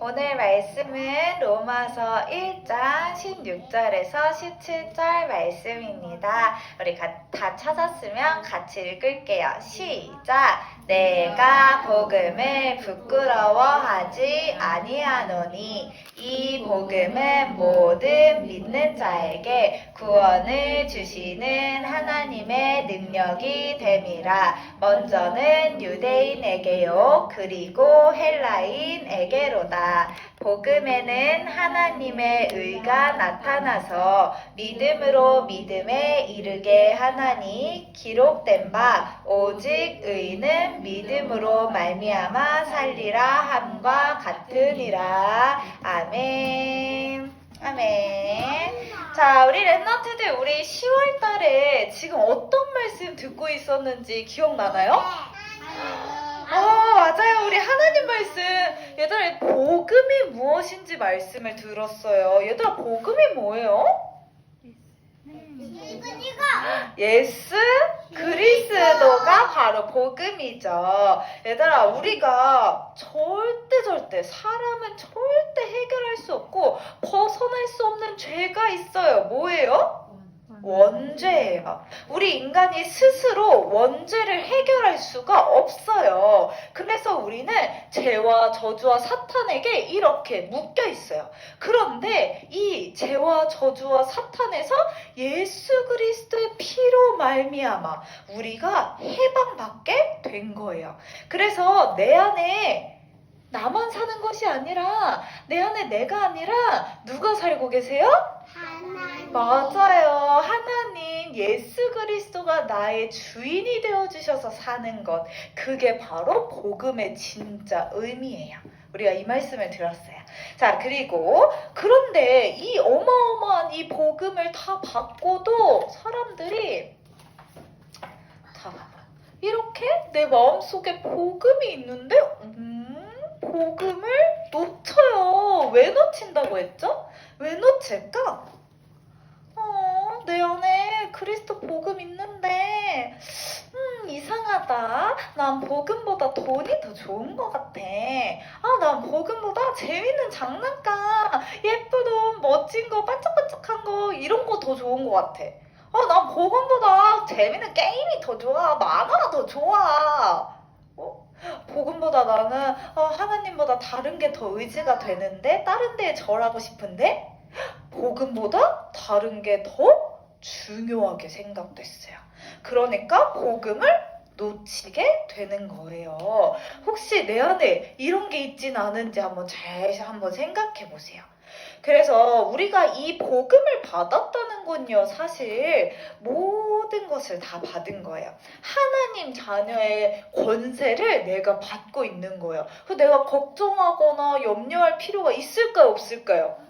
오늘 말씀은 로마서 1장 16절에서 17절 말씀입니다. 우리 가- 다 찾았으면 같이 읽을게요. 시작. 내가 복음을 부끄러워하지 아니하노니 이 복음은 모든 믿는 자에게 구원을 주시는 하나님의 능력이 됨이라. 먼저는 유대인에게요, 그리고 헬라인에게로다. 복음에는 하나님의 의가 나타나서 믿음으로 믿음에 이르게 하나니 기록된 바 오직 의는 믿음으로 말미암아 살리라 함과 같으니라. 아멘. 아멘. 자, 우리 랩너트들 우리 10월 달에 지금 어떤 말씀 듣고 있었는지 기억나나요? 아, 맞아요. 우리 하나님 말씀. 얘들아, 복음이 무엇인지 말씀을 들었어요. 얘들아, 복음이 뭐예요? 예수 그리스도가 바로 복음이죠. 얘들아, 우리가 절대 절대 사람은 절대 해결할 수 없고 벗어날 수 없는 죄가 있어요. 뭐예요? 원죄예요. 우리 인간이 스스로 원죄를 해결할 수가 없어요. 그래서 우리는 죄와 저주와 사탄에게 이렇게 묶여 있어요. 그런데 이 죄와 저주와 사탄에서 예수 그리스도의 피로 말미암아 우리가 해방받게 된 거예요. 그래서 내 안에 나만 사는 것이 아니라 내 안에 내가 아니라 누가 살고 계세요? 맞아요. 하나님 예수 그리스도가 나의 주인이 되어 주셔서 사는 것. 그게 바로 복음의 진짜 의미예요. 우리가 이 말씀을 들었어요. 자, 그리고 그런데 이 어마어마한 이 복음을 다 받고도 사람들이 자, 이렇게 내 마음속에 복음이 있는데 음, 복음을 놓쳐요. 왜 놓친다고 했죠? 왜 놓칠까? 어, 내 안에 그리스도 복음 있는데, 음, 이상하다. 난 복음보다 돈이 더 좋은 것 같아. 아, 난 복음보다 재밌는 장난감, 예쁜 옷, 멋진 거, 반짝반짝한 거, 이런 거 더 좋은 것 같아. 아, 난 복음보다 재밌는 게임이 더 좋아. 만화가 더 좋아. 어? 복음보다 나는 어, 하나님보다 다른 게 더 의지가 되는데, 다른 데에 절하고 싶은데, 복음보다 다른 게 더 중요하게 생각됐어요. 그러니까 복음을 놓치게 되는 거예요. 혹시 내 안에 이런 게 있진 않은지 한번 잘 한번 생각해 보세요. 그래서 우리가 이 복음을 받았다는 건요, 사실 모든 것을 다 받은 거예요. 하나님 자녀의 권세를 내가 받고 있는 거예요. 그 내가 걱정하거나 염려할 필요가 있을까요, 없을까요?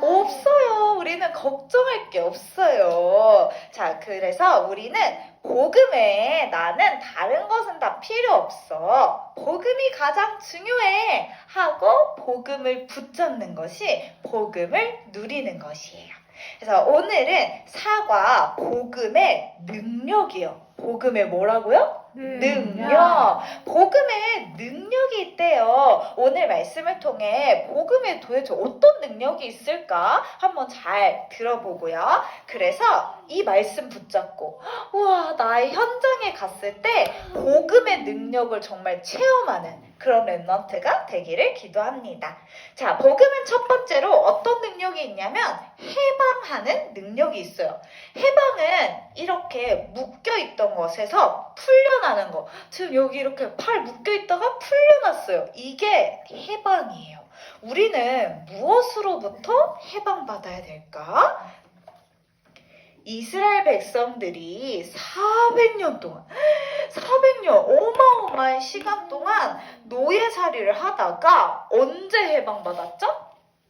없어요. 우리는 걱정할 게 없어요. 자, 그래서 우리는 복음에 나는 다른 것은 다 필요 없어. 복음이 가장 중요해. 하고 복음을 붙잡는 것이 복음을 누리는 것이에요. 그래서 오늘은 사과 복음의 능력이요. 복음의 뭐라고요? 능력. 복음에 능력이 있대요. 오늘 말씀을 통해 복음에 도대체 어떤 능력이 있을까 한번 잘 들어보고요. 그래서 이 말씀 붙잡고 우와 나의 현장에 갔을 때 복음의 능력을 정말 체험하는 그런 랩런트가 되기를 기도합니다. 자, 복음은 첫 번째로 어떤 능력이 있냐면 해방하는 능력이 있어요. 해방은 이렇게 묶여 있던 것에서 풀려나는 거. 지금 여기 이렇게 팔 묶여 있다가 풀려났어요. 이게 해방이에요. 우리는 무엇으로부터 해방받아야 될까? 이스라엘 백성들이 400년 동안, 400년, 어마 어마한 시간 동안 노예살이를 하다가 언제 해방받았죠?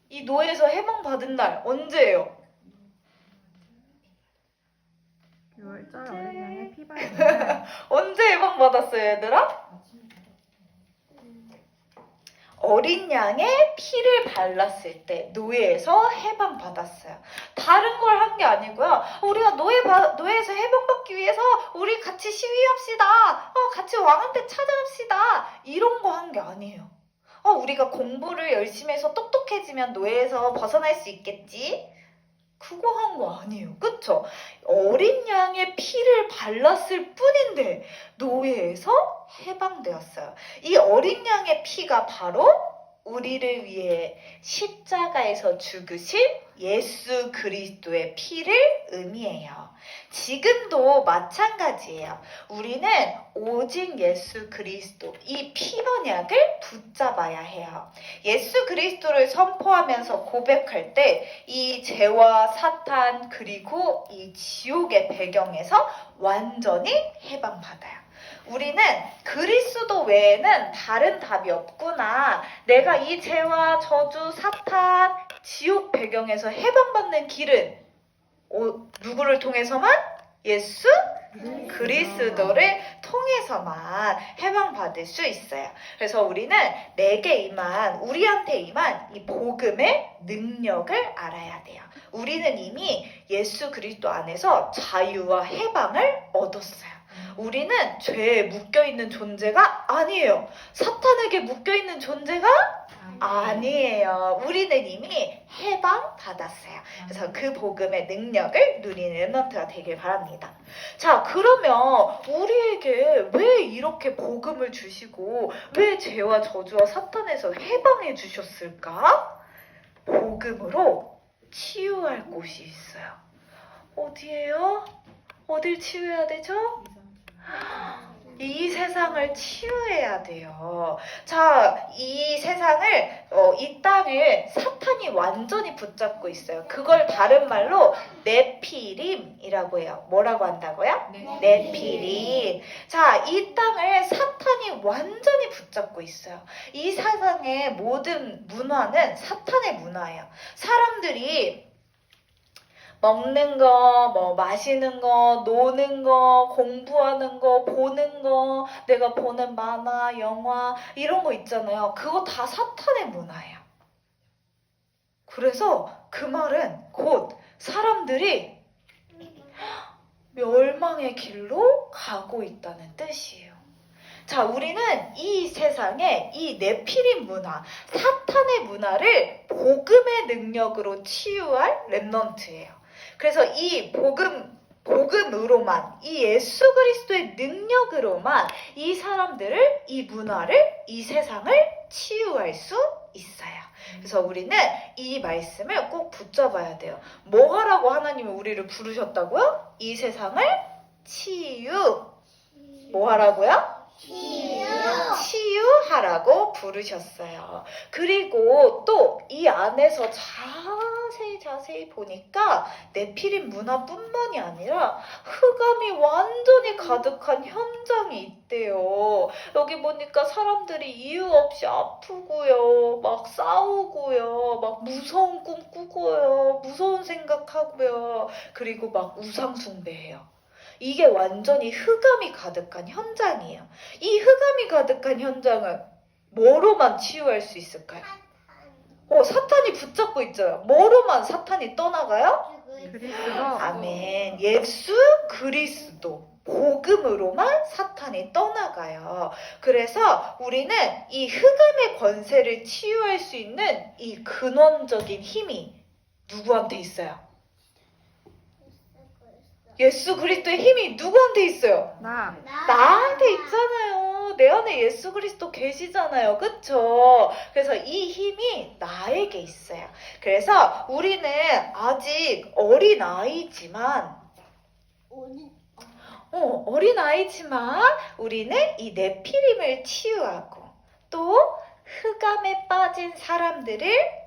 이 노예에서 해방받은 날 언제예요? 6월절 어린 양의 피발 언제 해방받았어요, 얘들아? 어린 양의 피를 발랐을 때 노예에서 해방받았어요. 다른 걸 한 게 아니고요. 우리가 노예 바- 노예에서 해방받기 위해서 우리 같이 시위합시다. 어, 같이 왕한테 찾아갑시다. 이런 거 한 게 아니에요. 어, 우리가 공부를 열심히 해서 똑똑해지면 노예에서 벗어날 수 있겠지? 그거 한 거 아니에요. 그쵸? 어린 양의 피를 발랐을 뿐인데 노예에서 해방되었어요. 이 어린 양의 피가 바로 우리를 위해 십자가에서 죽으신 예수 그리스도의 피를 의미해요. 지금도 마찬가지예요. 우리는 오직 예수 그리스도, 이 피번약을 붙잡아야 해요. 예수 그리스도를 선포하면서 고백할 때 이 죄와 사탄 그리고 이 지옥의 배경에서 완전히 해방받아요. 우리는 그리스도 외에는 다른 답이 없구나. 내가 이 죄와 저주, 사탄, 지옥 배경에서 해방받는 길은 오- 누구를 통해서만? 예수 그리스도를 통해서만 해방받을 수 있어요. 그래서 우리는 내게 임한, 우리한테 임한 이 복음의 능력을 알아야 돼요. 우리는 이미 예수 그리스도 안에서 자유와 해방을 얻었어요. 우리는 죄에 묶여있는 존재가 아니에요. 사탄에게 묶여있는 존재가 아니에요. 우리는 이미 해방 받았어요. 그래서 그 복음의 능력을 누리는 랩런트가 되길 바랍니다. 자, 그러면 우리에게 왜 이렇게 복음을 주시고 왜 죄와 저주와 사탄에서 해방해 주셨을까? 복음으로 치유할 곳이 있어요. 어디예요? 어딜 치유해야 되죠? 이 세상을 치유해야 돼요. 자, 이 세상을, 어, 이 땅을 사탄이 완전히 붙잡고 있어요. 그걸 다른 말로 네피림이라고 해요. 뭐라고 한다고요? 네피림. 자, 이 땅을 사탄이 완전히 붙잡고 있어요. 이 세상의 모든 문화는 사탄의 문화예요. 사람들이 먹는 거, 뭐 마시는 거, 노는 거, 공부하는 거, 보는 거, 내가 보는 만화, 영화 이런 거 있잖아요. 그거 다 사탄의 문화예요. 그래서 그 말은 곧 사람들이 멸망의 길로 가고 있다는 뜻이에요. 자, 우리는 이 세상에 이 네피림 문화, 사탄의 문화를 복음의 능력으로 치유할 랩넌트예요. 그래서 이 복음 복음으로만 이 예수 그리스도의 능력으로만 이 사람들을 이 문화를 이 세상을 치유할 수 있어요. 그래서 우리는 이 말씀을 꼭 붙잡아야 돼요. 뭐 하라고 하나님이 우리를 부르셨다고요? 이 세상을 치유. 뭐 하라고요? 치유 하라고 부르셨어요. 그리고 또 이 안에서 자세히 자세히 보니까 네피림 문화뿐만이 아니라 흑암이 완전히 가득한 현장이 있대요. 여기 보니까 사람들이 이유 없이 아프고요. 막 싸우고요. 막 무서운 꿈 꾸고요. 무서운 생각하고요. 그리고 막 우상숭배해요. 이게 완전히 흑암이 가득한 현장이에요. 이 흑암이 가득한 현장은 뭐로만 치유할 수 있을까요? 어, 사탄이 붙잡고 있죠. 뭐로만 사탄이 떠나가요? 아멘. 예수 그리스도. 복음으로만 사탄이 떠나가요. 그래서 우리는 이 흑암의 권세를 치유할 수 있는 이 근원적인 힘이 누구한테 있어요? 예수 그리스도의 힘이 누구한테 있어요? 나 나한테 있잖아요. 내 안에 예수 그리스도 계시잖아요. 그쵸? 그래서 이 힘이 나에게 있어요. 그래서 우리는 아직 어린 아이지만, 어, 어린 아이지만 우리는 이 네피림을 치유하고 또 흑암에 빠진 사람들을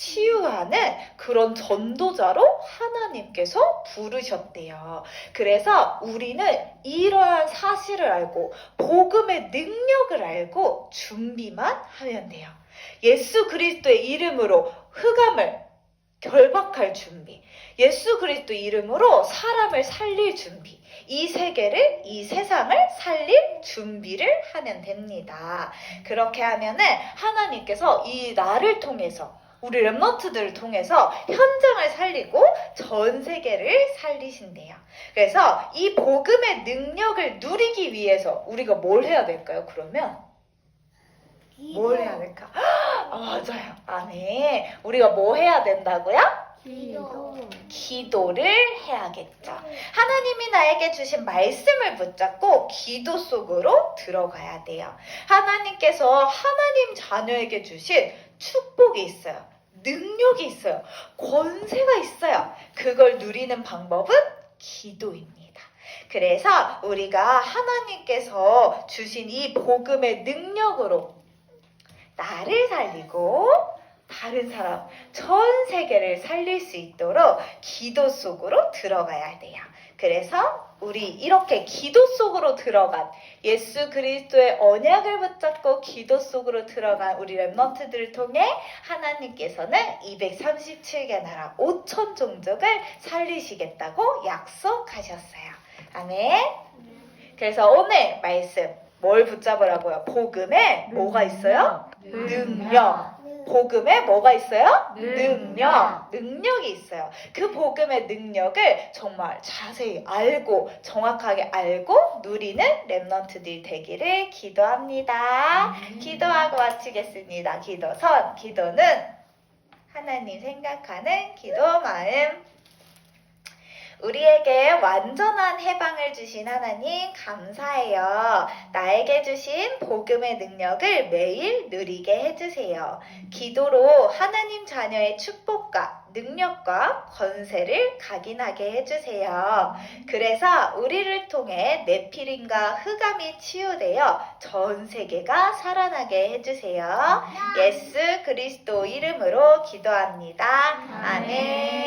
치유하는 그런 전도자로 하나님께서 부르셨대요. 그래서 우리는 이러한 사실을 알고 복음의 능력을 알고 준비만 하면 돼요. 예수 그리스도의 이름으로 흑암을 결박할 준비. 예수 그리스도 이름으로 사람을 살릴 준비. 이 세계를, 이 세상을 살릴 준비를 하면 됩니다. 그렇게 하면은 하나님께서 이 나를 통해서 우리 랩너트들을 통해서 현장을 살리고 전 세계를 살리신대요. 그래서 이 복음의 능력을 누리기 위해서 우리가 뭘 해야 될까요? 그러면 뭘 해야 될까? 아, 맞아요. 아멘. 우리가 뭐 해야 된다고요? 기도. 기도를 해야겠죠. 하나님이 나에게 주신 말씀을 붙잡고 기도 속으로 들어가야 돼요. 하나님께서 하나님 자녀에게 주신 축복이 있어요. 능력이 있어요. 권세가 있어요. 그걸 누리는 방법은 기도입니다. 그래서 우리가 하나님께서 주신 이 복음의 능력으로 나를 살리고 다른 사람, 전 세계를 살릴 수 있도록 기도 속으로 들어가야 돼요. 그래서 우리 이렇게 기도 속으로 들어간 예수 그리스도의 언약을 붙잡고 기도 속으로 들어간 우리 랩런트들을 통해 하나님께서는 237개 나라 5천 종족을 살리시겠다고 약속하셨어요. 아멘. 그래서 오늘 말씀 뭘 붙잡으라고요? 복음에 뭐가 있어요? 능력. 복음에 뭐가 있어요? 능력, 능력이 있어요. 그 복음의 능력을 정말 자세히 알고 정확하게 알고 누리는 랩넌트들이 되기를 기도합니다. 기도하고 마치겠습니다. 기도선, 기도는 하나님 생각하는 기도 마음. 우리에게 완전한 해방을 주신 하나님 감사해요. 나에게 주신 복음의 능력을 매일 누리게 해주세요. 기도로 하나님 자녀의 축복과 능력과 권세를 각인하게 해주세요. 그래서 우리를 통해 네피림과 흑암이 치유되어 전 세계가 살아나게 해주세요. 예수 그리스도 이름으로 기도합니다. 아멘.